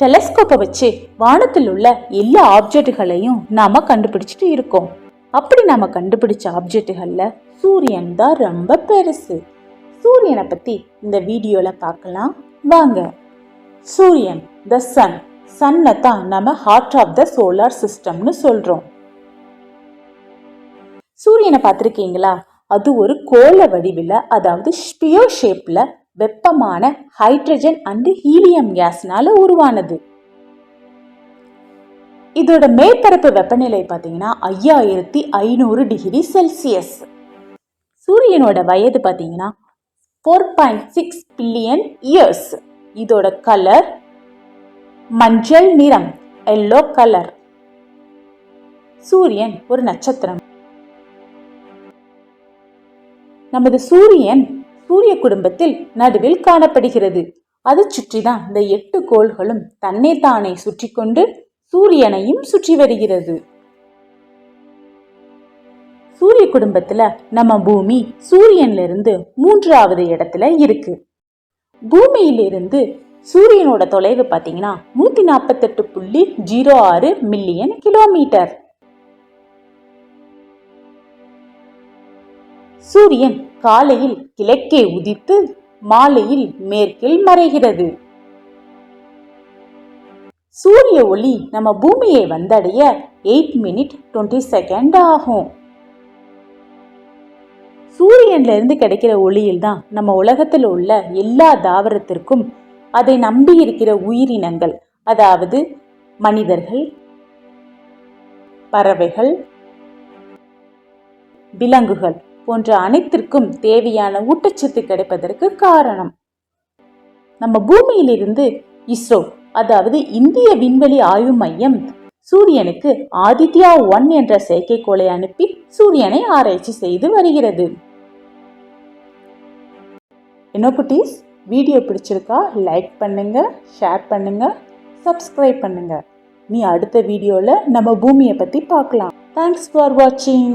டெலஸ்கோப்பை வச்சு வானத்தில் உள்ள எல்லா ஆப்ஜெக்ட்டுகளையும் நாம கண்டுபிடிச்சிட்டு இருக்கோம். அப்படி நாம கண்டுபிடிச்ச ஆப்ஜெக்ட்டுகள்ல சூரியன் தான் ரொம்ப பெருசு. சூரியனை பத்தி இந்த வீடியோல பார்க்கலாம். வாங்க. சூரியன் த சன் சன்னை தான் நம்ம ஹார்ட் ஆஃப் த சோலார் சிஸ்டம்னு சொல்றோம். சூரியனை பார்த்துருக்கீங்களா? அது ஒரு கோல வடிவில் அதாவது ஸ்பியோ ஷேப்பில் வெப்பமான ஹைட்ரஜன் அண்ட் ஹீலியம் கேஸ்னால உருவானது. இதோட மேற்பரப்பு வெப்பநிலை பார்த்தீங்கன்னா ஐயாயிரத்தி ஐநூறு டிகிரி செல்சியஸ். சூரியனோட வயது பார்த்தீங்கன்னா four point six billion years இதோட கலர் மஞ்சள் நிறம் எல்லோ கலர் சூரியன் ஒரு நட்சத்திரம். நமது சூரியன் சூரிய குடும்பத்தில் நடுவில் காணப்படுகிறது. அதை சுற்றிதான் இந்த எட்டு கோள்களும் தன்னை தானே சுற்றி கொண்டு சூரியனையும் சுற்றி வருகிறது. சூரிய குடும்பத்துல நம்ம பூமி சூரியன்ல இருந்து மூன்றாவது இடத்துல இருக்கு. பூமியிலிருந்து சூரியனோட தொலைவு பார்த்தீங்கன்னா நூத்தி நாற்பத்தெட்டு புள்ளி ஜீரோ ஆறு மில்லியன் கிலோமீட்டர். சூரியன் காலையில் கிழக்கே உதித்து மாலையில் மேற்கில் மறைகிறது. சூரிய ஒளி நம்ம பூமியை வந்தடைய எயிட் மினிட் டுவெண்ட்டி செகண்ட் ஆகும். சூரியன்ல இருந்து கிடைக்கிற ஒளியில் தான் நம்ம உலகத்தில் உள்ள எல்லா தாவரத்திற்கும் அதை நம்பி இருக்கிற உயிரினங்கள் அதாவது மனிதர்கள் பறவைகள் விலங்குகள் போன்ற அனைத்திற்கும் தேவையான ஊட்டச்சத்து கிடைப்பதற்கு காரணம். நம்ம பூமியிலிருந்து இஸ்ரோ அதாவது இந்திய விண்வெளி ஆய்வு மையம் சூரியனுக்கு ஆதித்யா ஒன் என்ற செயற்கைக்கோளை அனுப்பி சூரியனை ஆராய்ச்சி செய்து வருகிறது. என்ன குட்டீஸ்? வீடியோ பிடிச்சிருக்கா? லைக் பண்ணுங்க ஷேர் பண்ணுங்க சப்ஸ்கிரைப் பண்ணுங்க. நீ அடுத்த வீடியோவில் நம்ம பூமியை பற்றி பார்க்கலாம். தேங்க்ஸ் ஃபார் வாட்சிங்